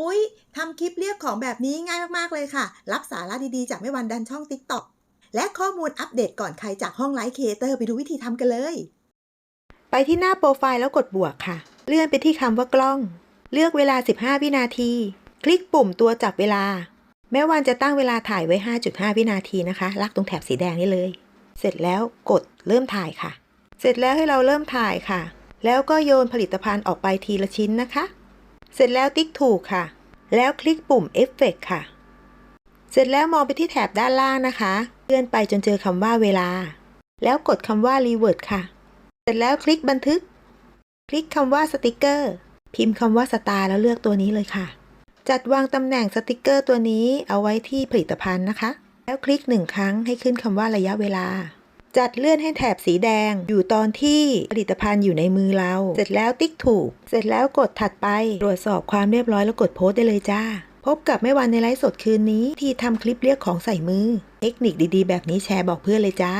อุ๊ยทำคลิปเรียกของแบบนี้ง่ายมาก ๆ เลยค่ะ รับสาระดีๆ จากแม่วันดันช่อง TikTok และข้อมูลอัปเดตก่อนใครจากห้องไลฟ์ครีเอเตอร์ไปดูวิธีทำกันเลย ไปที่หน้าโปรไฟล์แล้วกดบวกค่ะ เลื่อนไปที่คำว่ากล้อง เลือกเวลา 15 วินาที คลิกปุ่มตัวจับเวลา แม่วันจะตั้งเวลาถ่ายไว้ 5.5 วินาทีนะคะ ลักตรงแถบสีแดงนี่เลย เสร็จแล้วกดเริ่มถ่ายค่ะ เสร็จแล้วให้เราเริ่มถ่ายค่ะ แล้วก็โยนผลิตภัณฑ์ออกไปทีละชิ้นนะคะ เสร็จแล้วติ๊กถูกค่ะ แล้วคลิกปุ่มเอฟเฟกค่ะ เสร็จแล้วมองไปที่แถบด้านล่างนะคะเลื่อนไปจนเจอคำว่าเวลา แล้วกดคำว่ารีเวิร์ดค่ะ เสร็จแล้วคลิกบันทึก คลิกคำว่าสติกเกอร์ พิมพ์คำว่าสตาร์แล้วเลือกตัวนี้เลยค่ะ จัดวางตำแหน่งสติกเกอร์ตัวนี้เอาไว้ที่ผลิตภัณฑ์นะคะ แล้วคลิกหนึ่งครั้งให้ขึ้นคำว่าระยะเวลา จัดเลื่อนให้แถบสีแดง อยู่ตอนที่ผลิตภัณฑ์อยู่ในมือเรา เสร็จแล้วติ๊กถูก เสร็จแล้วกดถัดไป ตรวจสอบความเรียบร้อยแล้วกดโพสต์ได้เลยจ้า พบกับแม่วันในไลฟ์สดคืนนี้ ที่ทำคลิปเรียกของใส่มือ เทคนิคดีๆ แบบนี้แชร์บอกเพื่อนเลยจ้า